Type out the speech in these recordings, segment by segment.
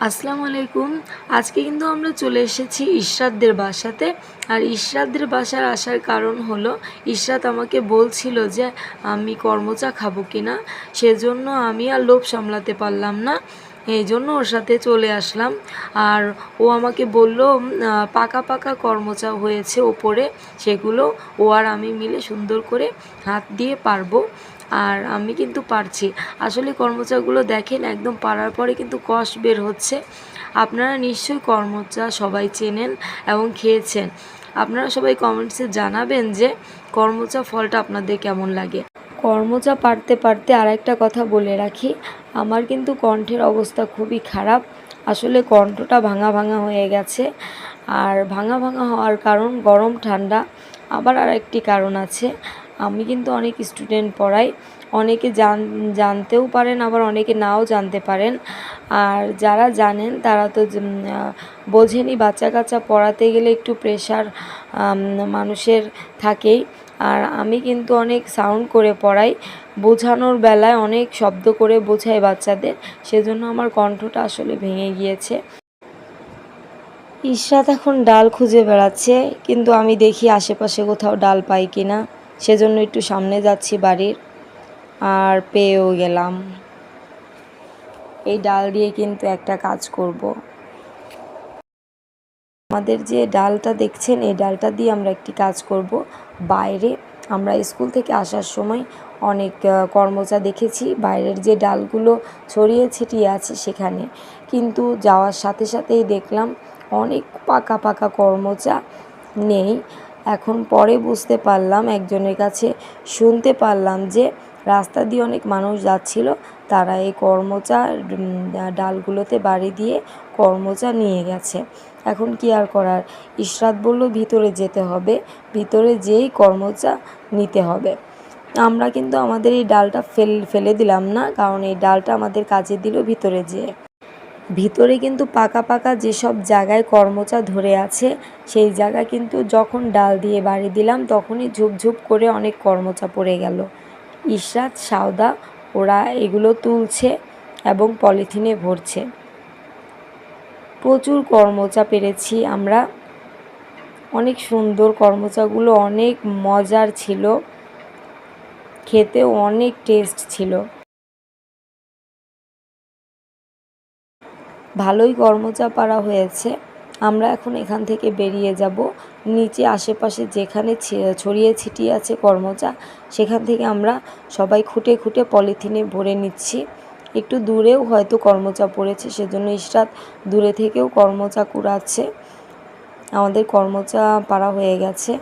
আসসালামু আলাইকুম। আজকে কিন্তু আমরা চলে এসেছি ঈশ্বরদের বাসাতে। আর ইশরাতদের বাসার আসার কারণ হলো ইশরাত আমাকে বলছিল যে, আমি কর্মচা খাব কিনা? সেজন্য আমি আর লোভ সামলাতে পারলাম না। এই জন্য ওর সাথে চলে আসলাম। আর ও আমাকে বলল পাকা পাকা কর্মচা হয়েছে ওপরে, সেগুলো ও আর আমি মিলে সুন্দর করে হাত দিয়ে পারব। আর আমি কিন্তু পারছি। আসলে কর্মচাগুলো দেখেন, একদম পারার পরে কিন্তু কষ বের হচ্ছে। আপনারা নিশ্চয়ই কর্মচা সবাই চেনেন এবং খেয়েছেন। আপনারা সবাই কমেন্টসে জানাবেন যে কর্মচা ফলটা আপনাদের কেমন লাগে। কর্মচা পারতে পারতে আর একটা কথা বলে রাখি। আমার কিন্তু কণ্ঠের অবস্থা খুবই খারাপ। আসলে কণ্ঠটা ভাঙা ভাঙা হয়ে গেছে। আর ভাঙা ভাঙা হওয়ার কারণ গরম, ঠান্ডা আবার আর একটি কারণ আছে। আমি কিন্তু অনেক স্টুডেন্ট পড়াই। অনেকে জান, জানতেও পারেন, আবার অনেকে নাও জানতে পারেন। আর যারা জানেন, তারা তো বোঝেনি বাচ্চা কাচ্চা পড়াতে গেলে একটু প্রেশার মানুষের থাকেই। আর আমি কিন্তু অনেক সাউন্ড করে পড়াই, বোঝানোর বেলায় অনেক শব্দ করে বোঝাই বাচ্চাদের, সেজন্য আমার কণ্ঠটা আসলে ভেঙে গিয়েছে। ইশরাত এখন ডাল খুঁজে বেড়াচ্ছে, কিন্তু আমি দেখি আশেপাশে কোথাও ডাল পাই কিনা, সেজন্য একটু সামনে যাচ্ছি বাড়ির, আর পেয়েও গেলাম। এই ডাল দিয়ে কিন্তু একটা কাজ করব। আমাদের যে ডালটা দেখছেন, এই ডালটা দিয়ে আমরা একটি কাজ করব। বাইরে আমরা স্কুল থেকে আসার সময় অনেক কর্মচা দেখেছি। বাইরের যে ডালগুলো ছড়িয়ে ছিটিয়ে আছে সেখানে। কিন্তু যাওয়ার সাথে সাথেই দেখলাম অনেক পাকা পাকা কর্মচা নেই। এখন পরে বুঝতে পারলাম, একজনের কাছে শুনতে পারলাম যে রাস্তা দিয়ে অনেক মানুষ যাচ্ছিল। তারা এই কর্মচা ডালগুলোতে বাড়ি দিয়ে কর্মচা নিয়ে গেছে। এখন কি আর করার? ইশরাত বলল, ভিতরে যেতে হবে। ভিতরে যেই কর্মচা নিতে হবে। আমরা কিন্তু আমাদের এই ডালটা ফেল, ফেলে দিলাম না, কারণ এই ডালটা আমাদের কাজে দিল ভিতরে যেয়ে। ভিতরে কিন্তু পাকা পাকা যেসব জায়গায় কর্মচা ধরে আছে, সেই জায়গা কিন্তু যখন ডাল দিয়ে বাড়ি দিলাম, তখনই ঝুপঝুপ করে অনেক কর্মচা পড়ে গেল। ইশরাত সাউদা ওরা এগুলো তুলছে এবং পলিথিনে ভরছে। প্রচুর কর্মচা পেরেছি আমরা। অনেক সুন্দর কর্মচাগুলো, অনেক মজার ছিল। খেতে অনেক টেস্ট ছিল। ভালোই কর্মচা পাড়া হয়েছে। আমরা এখন এখান থেকে বেরিয়ে যাব। নিচে আশেপাশে যেখানে ছড়িয়ে ছিটিয়ে আছে কর্মচা, সেখান থেকে আমরা সবাই খুঁটে খুঁটে পলিথিনে ভরে নিচ্ছি। একটু দূরেও হয়তো কর্মচা পড়েছে, সেজন্য ইশরাত দূরে থেকেও কর্মচা কুড়াচ্ছে। আমাদের কর্মচা পাড়া হয়ে গেছে।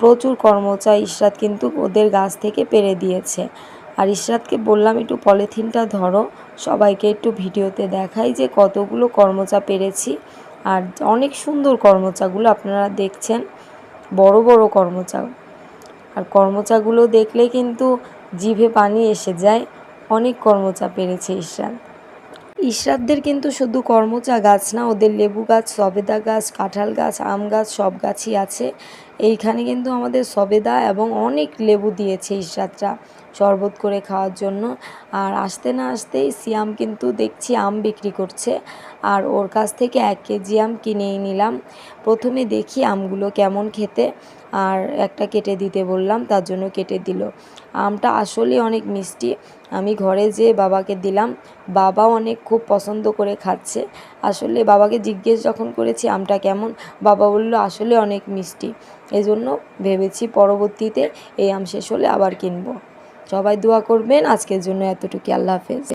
প্রচুর কর্মচা ইশরাত কিন্তু ওদের গাছ থেকে পেরে দিয়েছে। আর ইশরাতকে বললাম, একটু পলিথিনটা ধরো। সবাইকে একটু ভিডিওতে দেখাই যে কতগুলো কর্মচা পেরেছি। আর অনেক সুন্দর কর্মচাগুলো আপনারা দেখছেন, বড় বড় কর্মচা। আর কর্মচাগুলো দেখলে কিন্তু জিভে পানি এসে যায়। অনেক কর্মচা পেরেছে ইশরাত। ইশরাতদের কিন্তু শুধু কর্মচা গাছ না, ওদের লেবু গাছ, সবেদা গাছ, কাঁঠাল গাছ, আম গাছ সব গাছই আছে। এইখানে কিন্তু আমাদের সবেদা এবং অনেক লেবু দিয়েছে ইশরাতরা শরবত করে খাওয়ার জন্য। আর আসতে না আসতেই সিয়াম কিন্তু দেখছি আম বিক্রি করছে। আর ওর কাছ থেকে এক কেজি আম কিনেই নিলাম। প্রথমে দেখি আমগুলো কেমন খেতে, আর একটা কেটে দিতে বললাম, তার জন্য কেটে দিল। আমটা আসলে অনেক মিষ্টি। আমি ঘরে যেয়ে বাবাকে দিলাম। বাবাও অনেক খুব পছন্দ করে খাচ্ছে। আসলে বাবাকে জিজ্ঞেস যখন করেছি, আমটা কেমন? বাবা বলল, আসলে অনেক মিষ্টি। এজন্য ভেবেছি পরবর্তীতে এই আম শেষ হলে আবার কিনবো। সবাই দোয়া করবেন, আজকের জন্য এতটুকু আল্লাহ হাফেজ।